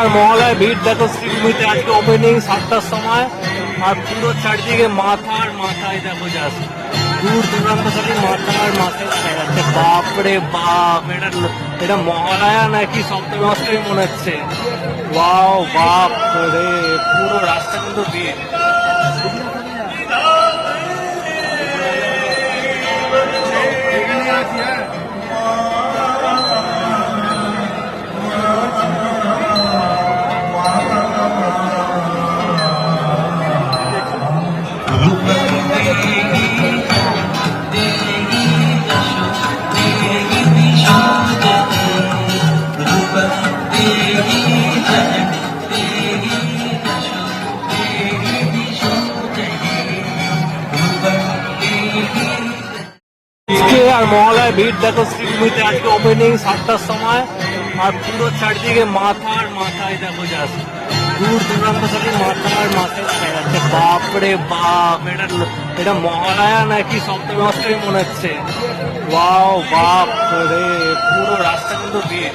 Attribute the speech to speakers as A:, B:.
A: আর মহালয় ভিড় দেখো, শ্রীভূমিতে আজকে ওপেনিং সাতটার সময়, আর পুরো চারদিকে মাথা আর মাথায় দেখো যাস দূর দূরান্ত থেকে মাথার মাথায় যাচ্ছে। বাপরে বাপ, এটা এটা মহালয়া নাকি সপ্তমী অষ্টমী মনে হচ্ছে। ওয়াও বাপ রে পুরো রাস্তা কিন্তু ভিড়। আর মহালয় ভিড় দেখো, শ্রীভূমিতে আজকে ওপেনিং সাতটার সময়, আর পুরো চারদিকে মাথা আর মাথায় দেখো জাস্ট দূর দূরান্ত খালি মাথা আর মাথায় দেখা যাচ্ছে। বাপরে বাপ, এটা এটা মহালয়া নাকি সপ্তমী অষ্টমী মনে হচ্ছে? বাপ রে পুরো রাস্তা কিন্তু ভিড়।